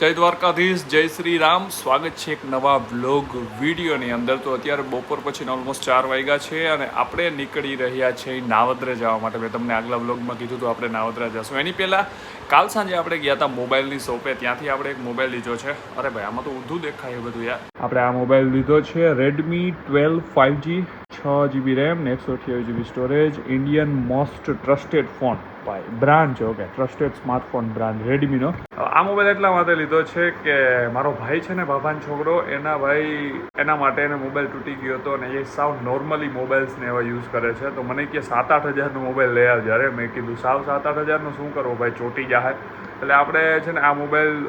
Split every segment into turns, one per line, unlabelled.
જય દ્વારકાધીશ, જય શ્રી રામ સ્વાગત છે એક નવા વ્લોગ વિડીયોની અંદર. તો અત્યારે બપોર પછીના ઓલમોસ્ટ ચાર વાગ્યા છે અને આપણે નીકળી રહ્યા છીએ નાવદરા જવા માટે. મેં તમને આગલા વ્લોગમાં કીધું તો આપણે નાવદ્રા જશું. એની પહેલાં કાલ સાંજે આપણે ગયા હતા મોબાઈલની શોપે. ત્યાંથી આપણે એક મોબાઈલ લીધો છે. અરે ભાઈ, આમાં તો ઊંધું દેખાય બધું યાર. આપણે આ મોબાઈલ લીધો છે રેડમી ટ્વેલ્વ ફાઇવ જી છ જીબી રેમ ને એકસો અઠ્યાવીસ GB storage Indian most trusted phone ભાઈ બ્રાન્ડ છે ઓકે ટ્રસ્ટેડ સ્માર્ટફોન બ્રાન્ડ રેડમીનો આ મોબાઈલ એટલા માટે લીધો છે કે મારો ભાઈ છે ને, બાબાનો છોકરો, એના ભાઈ એના માટે એને મોબાઈલ તૂટી ગયો હતો અને એ સાવ નોર્મલી મોબાઈલ્સને એવા યુઝ કરે છે. તો મને કે સાત આઠ હજારનો મોબાઈલ લઈ આવ્યો જ્યારે. મેં કીધું, સાવ સાત આઠ હજારનું શું કરવો ભાઈ? ચોટી જાહે. એટલે આપણે છે ને, આ મોબાઈલ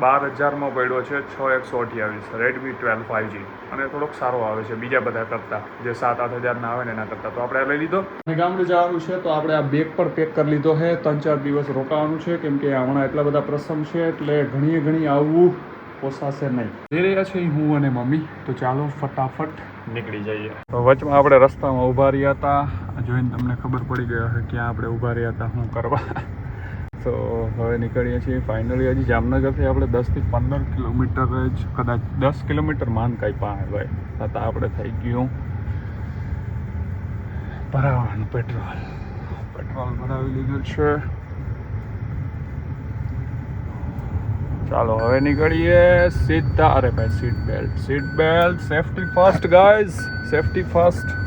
બાર હજારમાં પડ્યો છે છ એકસો અઠ્યાવીસ રેડમી ટ્વેલ્વ ફાઇવ જી અને થોડોક સારો આવે છે બીજા બધા કરતાં જે સાત આઠ હજારના આવે ને એના કરતાં. તો આપણે લઈ લીધો. અને ગામડે જવાનું છે તો આપણે આ બેગ પણ પેક કરી લીધો છે. ત્રણ ચાર દિવસ રોકાવાનું છે કેમ કે હમણાં એટલા બધા પ્રસંગ છે એટલે ઘણીએ ઘણી આવવું પોસાશે નહીં. જઈ રહ્યા છે હું અને મમ્મી. તો ચાલો ફટાફટ નીકળી જઈએ. તો વચમાં આપણે રસ્તામાં ઊભા રહ્યા હતા. જોઈને તમને ખબર પડી ગયો હશે ક્યાં આપણે ઊભા રહ્યા હતા શું કરવા. તો હવે નીકળીએ છીએ ફાઇનલી હજી જામનગરથી આપણે દસથી પંદર કિલોમીટર જ, કદાચ દસ કિલોમીટર માન કાંઈ પાસે ભાઈ. છતાં આપણે થઈ ગયું. ભરાવાનું પેટ્રોલ પેટ્રોલ ભરાવી લીધું છે. ચાલો, હવે નીકળીએ સીધા અરે ભાઈ seat belt seat belt safety first guys safety first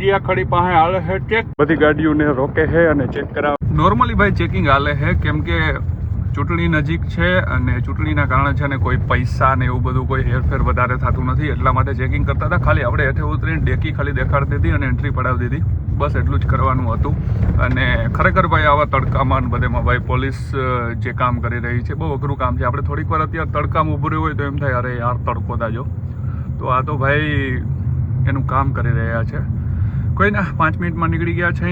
અંજિયા ખડી પાસે હાલે છે ચેક બધી ગાડીઓને રોકે છે અને ચેક કરાવે. નોર્મલી ભાઈ ચેકિંગ હાલે છે કેમ કે ચૂંટણી નજીક છે અને ચૂંટણીના કારણે છે ને કોઈ પૈસા ને એવું બધું કોઈ હેરફેર વધારે થતું નથી એટલા માટે ચેકિંગ કરતા હતા. ખાલી આપણે હેઠે ઉતરીને ડેકી ખાલી દેખાડતી હતી અને એન્ટ્રી પડાવી દીધી. બસ એટલું જ કરવાનું હતું. અને ખરેખર ભાઈ આવા તડકામાં બધેમાં ભાઈ પોલીસ જે કામ કરી રહી છે બહુ અઘરું કામ છે. આપણે થોડીક વાર અત્યારે તડકામાં ઊભું રહ્યું હોય તો એમ થાય અરે યાર તડકો દાજો. તો આ તો ભાઈ એનું કામ કરી રહ્યા છે. કોઈ ના પાંચ મિનિટમાં નીકળી ગયા છે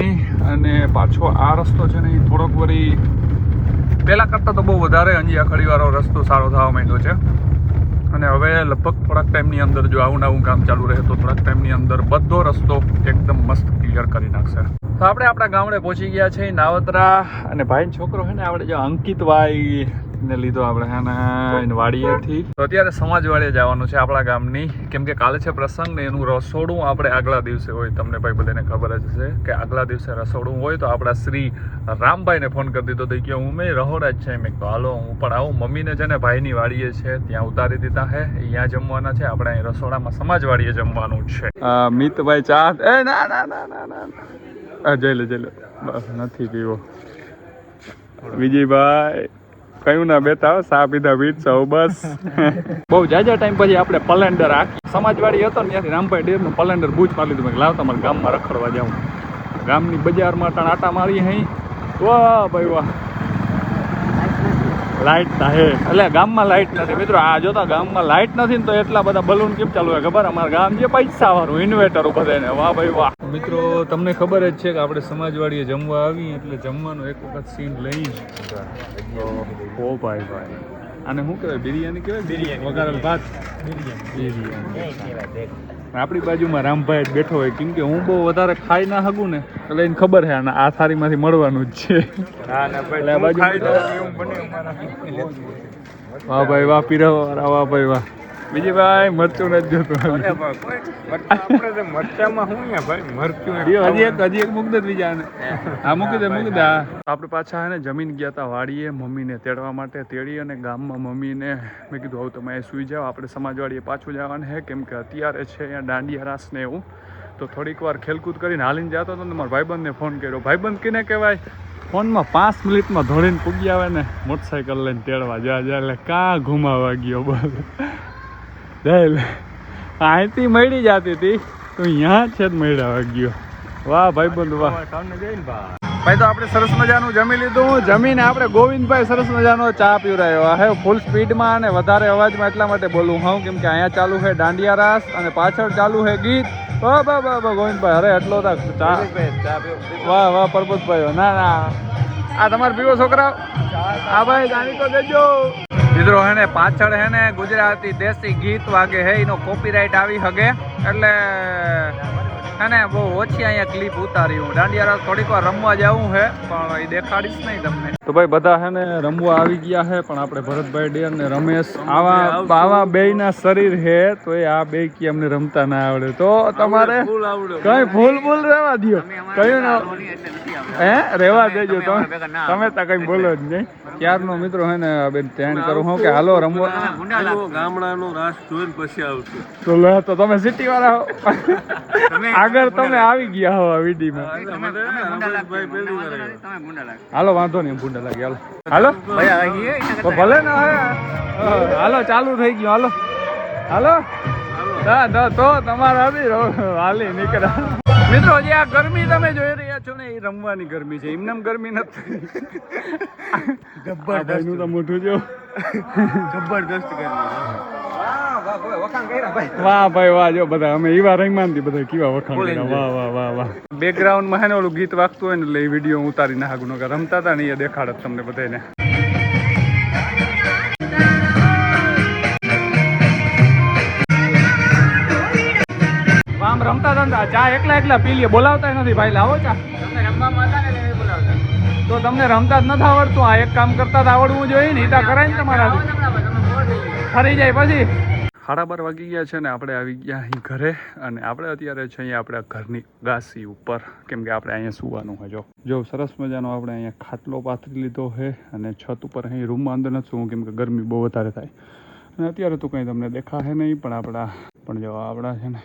અને પાછો આ રસ્તો છે ને એ થોડોક વળી પહેલાં કરતાં તો બહુ વધારે અંજિયા ખડીવાળો રસ્તો સારો થવા માંડ્યો છે. અને હવે લગભગ થોડાક ટાઈમની અંદર જો આવું નવું કામ ચાલુ રહે તો થોડાક ટાઈમની અંદર બધો રસ્તો એકદમ મસ્ત ક્લિયર કરી નાખશે. તો આપણે આપણા ગામડે પહોંચી ગયા છે નાવતરા. અને ભાઈ છોકરો છે ને આપણે જો અંકિતભાઈ. ને લીધો આપણે હે વાડીએથી. તો અત્યારે સમાજવાડીએ જવાનું છે આપણા ગામની. કેમ કે કાલે છે પ્રસંગ ને એનું રસોડું આપણે આગલા દિવસે હોય. તમને ભાઈ બધાને ખબર જ છે કે આગલા દિવસે રસોડું હોય તો આપણા શ્રી રામભાઈને ફોન કરી દીધો. તો કે હું મેં રહોડા જ છે. મેં કીધું, હાલો, હું પણ આવું. મમ્મીને છે ને ભાઈની વાડીએ છે. ત્યાં ઉતારી દીધા હે. અહીંયા જમવાના છે. આપણે અહીં રસોડામાં સમાજવાડીએ જમવાનું છે. મિતભાઈ ચા એ, ના ના ના ના ના જઈ લે જઈ લે. નથી પીવો. વિજયભાઈ. કયું ના બેતા સા પીધા વીજ સૌ, બસ. બહુ જાજા ટાઈમ પછી આપણે પલેન્ડર આખી સમાજવાડી હતો ને ત્યાંથી રામભાઈ ડેરનું પલેન્ડર બૂજ મારી લીધું મેં લાવ તમારે ગામમાં રખડવા જાઉં. ગામની બજારમાં ટાણ આટા મારી હઈ વાહ ભાઈ વાહ. લાઇટ ના હે. એટલે ગામમાં લાઇટ નથી. મિત્રો આ જોતા ગામમાં લાઇટ નથી ને તો એટલા બધા બલૂન કેમ ચાલુ હોય ખબર? અમારા ગામ જે પૈસા વાળું ઇન્વર્ટર એને વાહ ભાઈ વાહ. મિત્રો તમને ખબર જ છે કે આપણે સમાજવાડીએ જમવા આવી એટલે જમવાનું એક વખત સીન લઈ જ. ઓ ભાઈ ભાઈ. આને શું કહેવાય? બિરયાની કહેવાય? બિરયાની. વઘારેલ ભાત? બિરયાની. આપણી બાજુમાં રામભાઈ જ બેઠો હોય કેમ કે હું બહુ વધારે ખાઈ ના શકું ને એટલે એને ખબર છે અને આ થાળીમાંથી મળવાનું જ છે. વાહ ભાઈ વાહ પીરાવા વાહ ભાઈ વાહ. બીજી ભાઈ મરચું નથી જોતું
મરચામાં શું ને ભાઈ? મરચું
હજી એક હજી એક મૂકી દે બીજાને હા મૂકી દે મૂકી દે. આપણે પાછા હે ને જમીન ગયા હતા વાડીએ મમ્મીને તેડવા માટે તેડી અને ગામમાં મમ્મીને મેં કીધું હવે તમે સુઈ જાઓ આપણે સમાજવાડીએ પાછું જવાનું છે કેમ કે અત્યારે છે અહીંયા દાંડિયા રાસ ને એવું. તો થોડીક વાર ખેલકૂદ કરીને હાલીને જતો હતો ને મારા ભાઈબંધને ફોન કર્યો. ભાઈબંધ કિને કહેવાય? ફોનમાં પાંચ મિનિટમાં ધોળીને પૂગી આવે ને મોટરસાઇકલ લઈને તેડવા. જા જા એટલે કાં ઘુમાવા ગયો બોલ. દેલ અહીંથી મળી જતી હતી. તો અહીંયા છે જ મળ્યા ગયો. વાહ ભાઈ બંધ વાહ.
ભાઈ
તો આપણે સરસ મજાનું જમી લીધું. જમીને આપણે ગોવિંદભાઈ સરસ મજાનો ચા પીવરાયો હે ફૂલ સ્પીડમાં અને વધારે અવાજમાં એટલા માટે બોલું હું કેમ કે અહીંયા ચાલુ છે દાંડિયા રાસ અને પાછળ ચાલુ છે ગીત. ઓ બા બા બા ગોવિંદભાઈ અરે એટલો તક ચા. વાહ વાહ પરબતભાઈ ના ના. આ તમારે પીવો છોકરા આ ભાઈ જાણી તો દેજો. મિત્રો હે ને પાછળ હે ને ગુજરાતી દેશી ગીત વાગે હે, એનો કોપીરાઇટ આવી હગે. એટલે હે ને બહુ ઓછી અહીંયા ક્લિપ ઉતારી હું. દાંડિયારા થોડીક વાર રમવા જાવું હે, પણ એ દેખાડીશ નહીં તમને. તો ભાઈ બધા હે ને રમવા આવી ગયા છે પણ આપણે ભરતભાઈ ડેર ને રમેશ આવા આવા બે ના શરીર હે તો એ આ બે કી અમને રમતા ના આવડે. તો તમારે કઈ ભૂલ ભૂલ રહેવા દો કયું ના હે? રહેવા દેજો. તમે તમે તો કઈ બોલો જ નહીં. ક્યારનો મિત્રો હે ને આ બેન ધ્યાન કરું. હું કે હાલો રમવા
ગામડાનો રાસ જોઈને પછી આવશે.
તો લે તો તમે સિટી વાળા હો આગળ તમે આવી ગયા હો આ વિડીમાં. હાલો વાંધો નહીં ભૂંડા લાગી હાલો. હાલો? તો ભલે ને હાલો ચાલુ થઈ ગયું હાલો. હાલો? તો તમારા. હાલી નીકળ્યા. મિત્રો જે આ ગરમી તમે જોઈ રહ્યા છો ને એ રમવાની ગરમી છે. એમને ગરમી નથી. જબરદસ્ત. મોઢું જો
જબરદસ્ત
વાહ ભાઈ વાહ જો બધા અમે એવા રહીમાનથી બધા કેવા વખાણ કર્યા. વાહ વાહ વાહ વાહ. બેકગ્રાઉન્ડમાં હે ને ઓલું ગીત વાગતું હોય ને એટલે એ વીડિયો ઉતારી નાખું નકર રમતા હતા ને એ દેખાડત તમને બધાને આમ રમતા હતા ચા એકલા એકલા પી લે બોલાવતા નથી ભાઈ લાવો ચા. તો તમને રમતા જ નથી આવડતું આ એક કામ કરતા જ આવડવું જોઈએ ને કરાય ને તમારાથી. ફરી જાય પછી. સાડા બાર વાગી ગયા છે ને આપણે આવી ગયા અહીં ઘરે અને આપણે અત્યારે છે અહીંયા આપણા ઘરની ગાસી ઉપર. કેમ કે આપણે અહીંયા સુવાનું હોય, જો. જો, સરસ મજાનો આપણે અહીંયા ખાટલો પાથરી લીધો છે અને છત ઉપર અહીં રૂમમાં અંદર નથી સુવું, કેમ કે ગરમી બહુ વધારે થાય. અને અત્યારે તો કંઈ તમને દેખાશે નહીં, પણ આપણા, પણ જો આપણા છે ને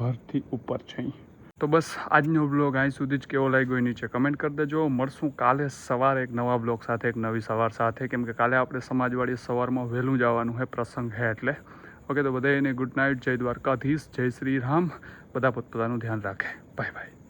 ઘરથી ઉપર છે અહીં. તો બસ આજનો બ્લોગ અહીં સુધી જ કેવો લાગ્યો એ નીચે કમેન્ટ કરી દેજો. મળશું કાલે સવારે એક નવા બ્લોગ સાથે, એક નવી સવાર સાથે. કેમ કે કાલે આપણે સમાજવાળી સવારમાં વહેલું જવાનું છે, પ્રસંગ છે એટલે. ઓકે તો બધાને ગુડ નાઇટ જય દ્વારકાધીશ, જય શ્રી રામ. બધા પોતપોતાનું ધ્યાન રાખે. Bye bye